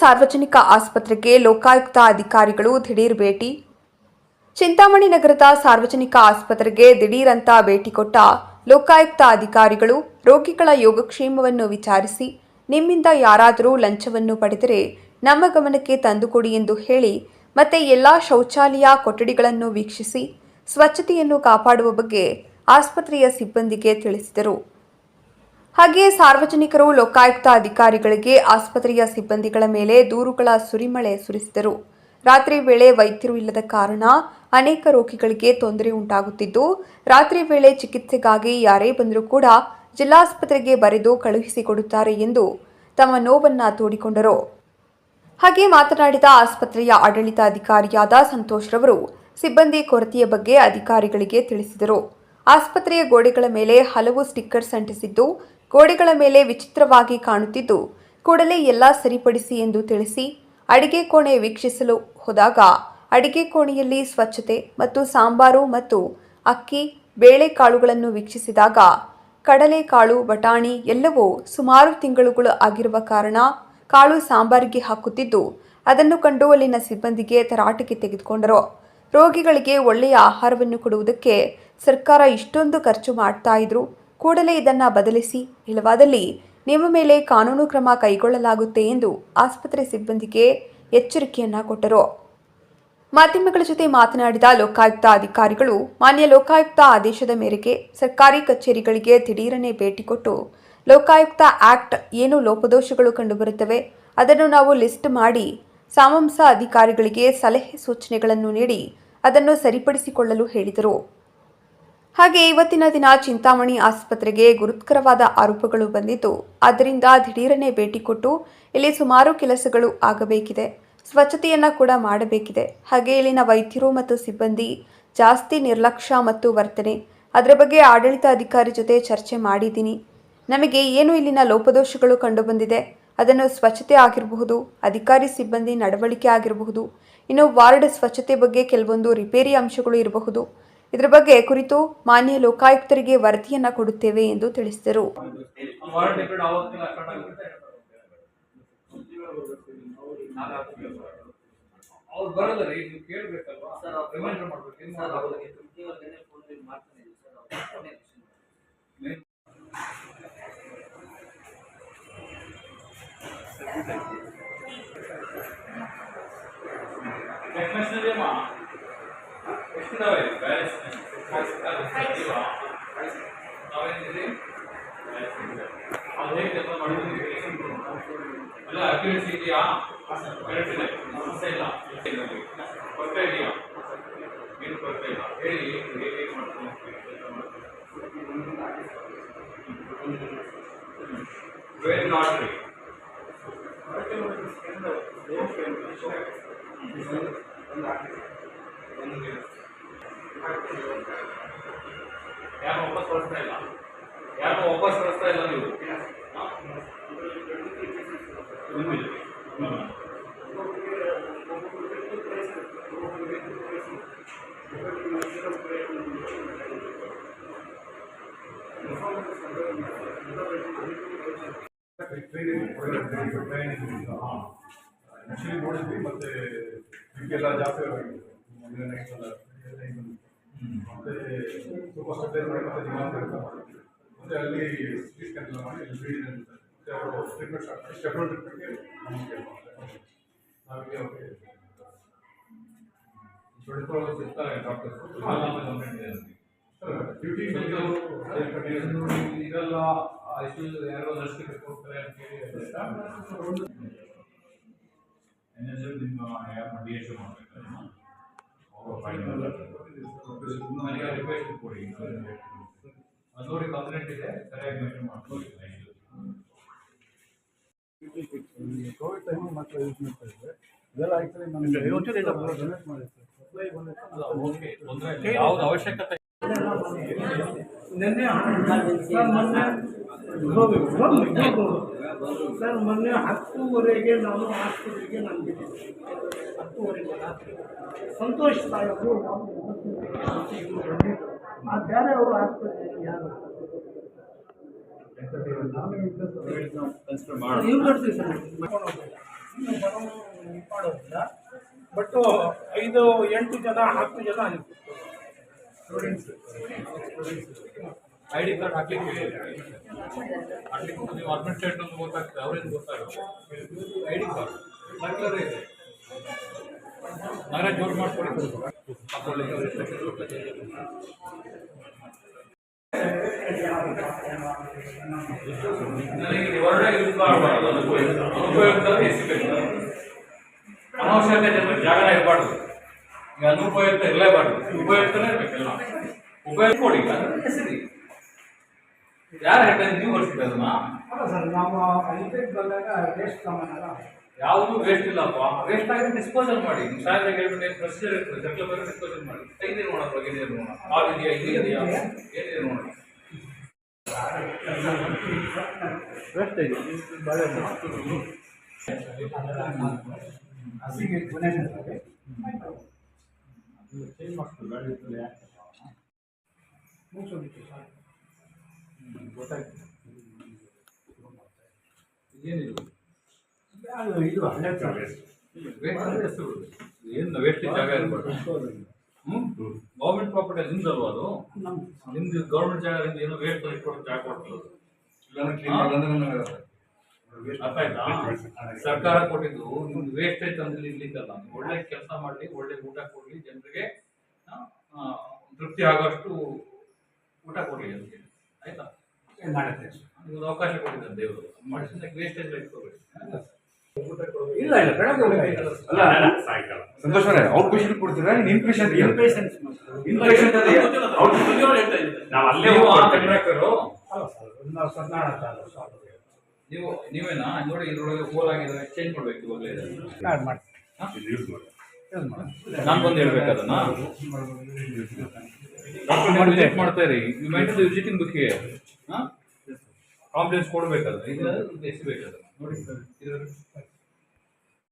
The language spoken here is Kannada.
ಸಾರ್ವಜನಿಕ ಆಸ್ಪತ್ರೆಗೆ ಲೋಕಾಯುಕ್ತ ಅಧಿಕಾರಿಗಳು ದಿಢೀರ್ ಭೇಟಿ. ಚಿಂತಾಮಣಿ ನಗರದ ಸಾರ್ವಜನಿಕ ಆಸ್ಪತ್ರೆಗೆ ದಿಢೀರಂತ ಭೇಟಿ ಕೊಟ್ಟ ಲೋಕಾಯುಕ್ತ ಅಧಿಕಾರಿಗಳು ರೋಗಿಗಳ ಯೋಗಕ್ಷೇಮವನ್ನು ವಿಚಾರಿಸಿ, ನಿಮ್ಮಿಂದ ಯಾರಾದರೂ ಲಂಚವನ್ನು ಪಡೆದರೆ ನಮ್ಮ ಗಮನಕ್ಕೆ ತಂದುಕೊಡಿ ಎಂದು ಹೇಳಿ, ಮತ್ತೆ ಎಲ್ಲ ಶೌಚಾಲಯ ಕೊಠಡಿಗಳನ್ನು ವೀಕ್ಷಿಸಿ, ಸ್ವಚ್ಛತೆಯನ್ನು ಕಾಪಾಡುವ ಬಗ್ಗೆ ಆಸ್ಪತ್ರೆಯ ಸಿಬ್ಬಂದಿಗೆ ತಿಳಿಸಿದರು. ಹಾಗೆಯೇ ಸಾರ್ವಜನಿಕರು ಲೋಕಾಯುಕ್ತ ಅಧಿಕಾರಿಗಳಿಗೆ ಆಸ್ಪತ್ರೆಯ ಸಿಬ್ಬಂದಿಗಳ ಮೇಲೆ ದೂರುಗಳ ಸುರಿಮಳೆ ಸುರಿಸಿದರು. ರಾತ್ರಿ ವೇಳೆ ವೈದ್ಯರು ಇಲ್ಲದ ಕಾರಣ ಅನೇಕ ರೋಗಿಗಳಿಗೆ ತೊಂದರೆ ಉಂಟಾಗುತ್ತಿದ್ದು, ರಾತ್ರಿ ವೇಳೆ ಚಿಕಿತ್ಸೆಗಾಗಿ ಯಾರೇ ಬಂದರೂ ಕೂಡ ಜಿಲ್ಲಾಸ್ಪತ್ರೆಗೆ ಬರೆದು ಕಳುಹಿಸಿಕೊಡುತ್ತಾರೆ ಎಂದು ತಮ್ಮ ನೋವನ್ನು ತೋಡಿಕೊಂಡರು. ಹಾಗೆ ಮಾತನಾಡಿದ ಆಸ್ಪತ್ರೆಯ ಆಡಳಿತಾಧಿಕಾರಿಯಾದ ಸಂತೋಷ್ ರವರು ಸಿಬ್ಬಂದಿ ಕೊರತೆಯ ಬಗ್ಗೆ ಅಧಿಕಾರಿಗಳಿಗೆ ತಿಳಿಸಿದರು. ಆಸ್ಪತ್ರೆಯ ಗೋಡೆಗಳ ಮೇಲೆ ಹಲವು ಸ್ಟಿಕ್ಕರ್ಸ್ ಅಂಟಿಸಿದ್ದು ಗೋಡೆಗಳ ಮೇಲೆ ವಿಚಿತ್ರವಾಗಿ ಕಾಣುತ್ತಿದ್ದು, ಕೂಡಲೇ ಎಲ್ಲ ಸರಿಪಡಿಸಿ ಎಂದು ತಿಳಿಸಿ, ಅಡಿಗೆ ಕೋಣೆ ವೀಕ್ಷಿಸಲು ಹೋದಾಗ, ಅಡಿಗೆ ಕೋಣೆಯಲ್ಲಿ ಸ್ವಚ್ಛತೆ ಮತ್ತು ಸಾಂಬಾರು ಮತ್ತು ಅಕ್ಕಿ, ಬೇಳೆಕಾಳುಗಳನ್ನು ವೀಕ್ಷಿಸಿದಾಗ, ಕಡಲೆಕಾಳು, ಬಟಾಣಿ ಎಲ್ಲವೂ ಸುಮಾರು ತಿಂಗಳುಗಳು ಆಗಿರುವ ಕಾರಣ ಕಾಳು ಸಾಂಬಾರಿಗೆ ಹಾಕುತ್ತಿದ್ದು, ಅದನ್ನು ಕಂಡು ಅಲ್ಲಿನ ಸಿಬ್ಬಂದಿಗೆ ತರಾಟೆಗೆ ತೆಗೆದುಕೊಂಡರು. ರೋಗಿಗಳಿಗೆ ಒಳ್ಳೆಯ ಆಹಾರವನ್ನು ಕೊಡುವುದಕ್ಕೆ ಸರ್ಕಾರ ಇಷ್ಟೊಂದು ಖರ್ಚು ಮಾಡ್ತಾ ಇದ್ರು. ಕೂಡಲೇ ಇದನ್ನು ಬದಲಿಸಿ, ಇಲ್ಲವಾದಲ್ಲಿ ನಿಮ್ಮ ಮೇಲೆ ಕಾನೂನು ಕ್ರಮ ಕೈಗೊಳ್ಳಲಾಗುತ್ತೆ ಎಂದು ಆಸ್ಪತ್ರೆ ಸಿಬ್ಬಂದಿಗೆ ಎಚ್ಚರಿಕೆಯನ್ನ ಕೊಟ್ಟರು. ಮಾಧ್ಯಮಗಳ ಜೊತೆ ಮಾತನಾಡಿದ ಲೋಕಾಯುಕ್ತ ಅಧಿಕಾರಿಗಳು, ಮಾನ್ಯ ಲೋಕಾಯುಕ್ತ ಆದೇಶದ ಮೇರೆಗೆ ಸರ್ಕಾರಿ ಕಚೇರಿಗಳಿಗೆ ದಿಢೀರನೆ ಭೇಟಿ ಕೊಟ್ಟು, ಲೋಕಾಯುಕ್ತ ಆಕ್ಟ್ ಏನು ಲೋಪದೋಷಗಳು ಕಂಡುಬರುತ್ತವೆ, ಅದನ್ನು ನಾವು ಲಿಸ್ಟ್ ಮಾಡಿ, ಸಾಮಂಸ ಅಧಿಕಾರಿಗಳಿಗೆ ಸಲಹೆ ಸೂಚನೆಗಳನ್ನು ನೀಡಿ, ಅದನ್ನು ಸರಿಪಡಿಸಿಕೊಳ್ಳಲು ಹೇಳಿದರು. ಹಾಗೆ ಇವತ್ತಿನ ದಿನ ಚಿಂತಾಮಣಿ ಆಸ್ಪತ್ರೆಗೆ ಗುರುತ್ಕರವಾದ ಆರೋಪಗಳು ಬಂದಿದ್ದು, ಅದರಿಂದ ದಿಢೀರನೆ ಭೇಟಿ ಕೊಟ್ಟು ಇಲ್ಲಿ ಸುಮಾರು ಕೆಲಸಗಳು ಆಗಬೇಕಿದೆ, ಸ್ವಚ್ಛತೆಯನ್ನು ಕೂಡ ಮಾಡಬೇಕಿದೆ. ಹಾಗೆ ಇಲ್ಲಿನ ವೈದ್ಯರು ಮತ್ತು ಸಿಬ್ಬಂದಿ ಜಾಸ್ತಿ ನಿರ್ಲಕ್ಷ್ಯ ಮತ್ತು ವರ್ತನೆ, ಅದರ ಬಗ್ಗೆ ಆಡಳಿತ ಅಧಿಕಾರಿ ಜೊತೆ ಚರ್ಚೆ ಮಾಡಿದ್ದೀನಿ. ನಮಗೆ ಏನು ಇಲ್ಲಿನ ಲೋಪದೋಷಗಳು ಕಂಡುಬಂದಿದೆ, ಅದನ್ನು ಸ್ವಚ್ಛತೆ ಆಗಿರಬಹುದು, ಅಧಿಕಾರಿ ಸಿಬ್ಬಂದಿ ನಡವಳಿಕೆ ಆಗಿರಬಹುದು, ಇನ್ನು ವಾರ್ಡ್ ಸ್ವಚ್ಛತೆ ಬಗ್ಗೆ ಕೆಲವೊಂದು ರಿಪೇರಿ ಅಂಶಗಳು ಇರಬಹುದು ಇದರ ಬಗ್ಗೆ ಕುರಿತು ಮಾನ್ಯ ಲೋಕಾಯುಕ್ತರಿಗೆ ವರದಿಯನ್ನ ಕೊಡುತ್ತೇವೆ ಎಂದು ತಿಳಿಸಿದರು. ಎಷ್ಟು ಎಲ್ಲ ಅಕ್ಯುರೇಸಿ ಇದೆಯಾ ಕರೆಕ್ಟ್ ಇದೆ ಸಮಸ್ಯೆ ಇಲ್ಲ ಕೊರತೆ ಇದೆಯಾ ಏನು ಕೊರತೆ ಇಲ್ಲ ಹೇಳಿ ಹೇಗೆ ಹೇಗೆ ಮಾಡ್ಕೊಂಡು ವೇರ್ ಲಾಟ್ರಿ ಯಾರು ವಾಪಸ್ ಕಳಿಸ್ತಾ ಇಲ್ಲ ಯಾರು ವಾಪಸ್ ಕಳಿಸ್ತಾ ಇಲ್ಲ ನೀವು ಹಾ? ನಿಮ್ಮಿದೆ. ಹ್ಮ್. ಆಕ್ಚುಲಿ ನೋಡಿದ್ವಿ ಮತ್ತೆ ಇದಕ್ಕೆಲ್ಲ ಜಾಸ್ತಿ ಮತ್ತೆ ಸ್ವಲ್ಪ ಸ್ಟೆಪ್ಲೈಸ್ ಮಾಡಿ ಮತ್ತೆ ಜಿಲ್ಲಾ ಮತ್ತೆ ಅಲ್ಲಿ ಸ್ಪೀಚ್ ಎಲ್ಲ ಮಾಡಿ ಅಲ್ಲಿ ಬೀಡಿ ಮತ್ತೆ ಅವರು ಟ್ರೀಟ್ಮೆಂಟ್ ಸ್ಟೆಪ್ಲೈಸ್ ಟ್ರೀಟ್ಮೆಂಟ್ಗೆ ನಮಗೆ ನಾವಿಗೆ ಅವ್ರಿಗೆ ಟ್ವೆಂಟಿ ಫೋರ್ ಅವರ್ಸ್ ಇರ್ತಾರೆ ಡಾಕ್ಟರ್ಸ್ ಕಂಪ್ಲೇಂಟ್ ಇದೆ ನನಗೆ. ಡ್ಯೂಟಿ ಇದೆಲ್ಲ ಐಸು ಯಾರೋ ನರ್ಸ್ಗೆ ಕರ್ಕೊಡ್ತಾರೆ ಅಂತ ಹೇಳಿ ಎನ್ ಎಸ್ ಎಲ್ ನಿಮ್ಮ ಯಾರು ಡಿ ಎಚ್ ಮಾಡಬೇಕು ನೋಡಿ ಕಂಪ್ಲೇಂಟ್ ಇದೆ ಸರಿಯಾಗಿ ಮೇಂಟೈನ್ ಮಾಡ್ಕೊಳ್ಳಿ ಕೋವಿಡ್ ಟೈಮ್ ಮಾತ್ರ ಯೂಸ್ ಮಾಡ್ತಾ ಇದ್ದೆ ಇದೆಲ್ಲ ಆ್ಯಕ್ಚುಲಿ ನಮಗೆ ಡೊನೇಟ್ ಮಾಡಿತ್ತು ಸಪ್ಲೈ ಬಂದಿತ್ತು ಓಕೆ ತೊಂದರೆ ಇಲ್ಲ ಯಾವ್ದು ಅವಶ್ಯಕತೆ ನಿನ್ನೆ ಸರ್ ಮೊನ್ನೆ ಸರ್ ಮೊನ್ನೆ ಹತ್ತುವರೆಗೆ ನಾನು ಆಸ್ಪತ್ರೆಗೆ ನಂಬಿದ್ದೆ ಹತ್ತುವರೆಗೆ ರಾತ್ರಿ ಸಂತೋಷ್ ಸಾಹೇಬರು ಬೇರೆ ಅವರು ಆಸ್ಪತ್ರೆಗೆ ಯಾರು? ಮಾಡೋದಿಲ್ಲ ಬಟ್ ಐದು ಎಂಟು ಜನ ಹತ್ತು ಜನ ಅಲ್ಲಿ ಐ ಡಿ ಕಾರ್ಡ್ ಹಾಕ್ಲಿಕ್ಕೆ ಹಾಕ್ಲಿಕ್ಕೆ ನೀವು ಅಂತ ಗೊತ್ತಾಗ್ತದೆ ಅವ್ರೇನು ಗೊತ್ತಾಗುತ್ತೆ ಐ ಡಿ ಕಾರ್ಡ್. ಸರ್ಕಾರ ಇದೆ. ನಗರ ಜೋರು ಮಾಡ್ಕೊಳ್ಳಿ ನನಗೆ ಇದು ಹೊರಗಡೆ ಯೂಸ್ ಮಾಡಬಾರ್ದು ಅದು ಉಪಯುಕ್ತ ಅನುಪಯುಕ್ತ ಎಸಿಬೇಕು ಅನವಶ್ಯಕ ಜನ ಜಾಗ ಇರಬಾರ್ದು ಈಗ ಅನುಪಯುಕ್ತ ಇರಲೇಬಾರ್ದು ಉಪಯುಕ್ತನೇ ಇರ್ಬೇಕಲ್ಲ ಉಪಯೋಗ ಕೊಡಿ ಹೆಸರಿ ಯಾರು ಹೇಳ್ತಾರೆ ನೀವು ಬರ್ತೀವಿ ಅದನ್ನ ಸರ್ ನಾವು ಬಂದಾಗ ವೇಸ್ಟ್ ಸಾಮಾನಲ್ಲ ಯಾವುದು ವೇಸ್ಟ್ ಇಲ್ಲಪ್ಪ. ವೇಸ್ಟ್ ಆಗಿ ಡಿಸ್ಪೋಸಲ್ ಮಾಡಿ. ಸಾಯಂಕಾಲ ಹೇಳ್ಬಿಟ್ಟು ಪ್ರೊಸೀಜರ್ ಇರ್ತದೆ ಸರ್ಕಲ್ ಬಗ್ಗೆ ಡಿಸ್ಪೋಸಲ್ ಮಾಡಿ. ಐದು ನೋಡೋಣ ಬಗ್ಗೆ ನೋಡೋಣ ಹಾಲು ಇದೆಯಾ ಇದು ಇದೆಯಾ? ಏನಿದೆ ನೋಡೋಣ ಇದು ಹಳೆ ವೇಸ್ಟ್ ಅಂದ್ರೆ ಹೆಸರು ಏನು ವೇಸ್ಟ್ ಜಾಗ ಇರ್ಬೋದು. ಗೌರ್ಮೆಂಟ್ ಪ್ರಾಪರ್ಟಿ ಅಲ್ವಾ ಅದು? ನಿಮ್ದು. ಗೌರ್ಮೆಂಟ್ ಜಾಗದಿಂದ ಏನು ವೇಸ್ಟ್ ಇಟ್ಕೊಂಡು ಜಾಗ ಕೊಡ್ತದೆ ಅರ್ಥ ಆಯ್ತಾ? ಸರ್ಕಾರ ಕೊಟ್ಟಿದ್ದು ನಿಮ್ದು ವೇಸ್ಟೇಜ್ ಅಂದ್ರೆ ಇರ್ಲಿಕ್ಕಲ್ಲ. ಒಳ್ಳೆ ಕೆಲಸ ಮಾಡಲಿ ಒಳ್ಳೆ ಊಟ ಕೊಡಲಿ ಜನರಿಗೆ ತೃಪ್ತಿ ಆಗೋಷ್ಟು ಊಟ ಕೊಡಿ ಅಂತ ಹೇಳಿ ಆಯ್ತಾ ನಿಮ್ಗೆ ಅವಕಾಶ ಕೊಟ್ಟಿದ್ದಾರೆ ದೇವರು. ಮನುಷ್ಯನಿಗೆ ವೇಸ್ಟೇಜ್ ಇಟ್ಕೋಬೇಡಿ ಇಲ್ಲ ಇಲ್ಲ ಬೆಳಗ್ಗೆ ಅಲ್ಲ ಸಾಯಂಕಾಲ. ಸಂತೋಷ್ ಅವರೇ ಅವ್ರ ಪೇಷಂಟ್ ಕೊಡ್ತೀರಾ ನಿಮ್ ಪೇಷಂಟ್ ಇನ್ ಪೇಷಂಟ್ ಅದೇ ನಾವು ಅಲ್ಲೇ ನೀವು ಆ ಹೋಗ್ತೀವಿ. ಕಂಟ್ರಾಕ್ಟರು ಅಲ್ಲ ಸರ್ ನಾವು ಸತ್ಯನಾರಾಯಣ ತಾಲೂಕು ಸಾಲು. ನೀವು ನೀವೇನಾ? ನೋಡಿ ಇದ್ರೊಳಗೆ ಹೋಲ್ ಆಗಿದ್ರೆ ಚೇಂಜ್ ಮಾಡ್ಬೇಕು ಇವಾಗಲೇ ಇದು. Use ಮಾಡಿ. ಯೂಸ್ ಮಾಡಿ. ನಾನು ಬಂದು ಹೇಳ್ಬೇಕು ಅದನ್ನ. ಡಾಕ್ಟರ್ ವಿಸಿಟ್ ಮಾಡ್ತಾ ಇರಿ. ವಿಸಿಟಿಂಗ್ ಬುಕ್ಕಿಗೆ ಕಾಂಪ್ಲೇಂಟ್ಸ್ ಕೊಡ್ಬೇಕಾದ್ರೆ ಇದು ಎಸ್ಬೇಕಾದ್ರೆ ನೋಡಿ ಇದ್ರ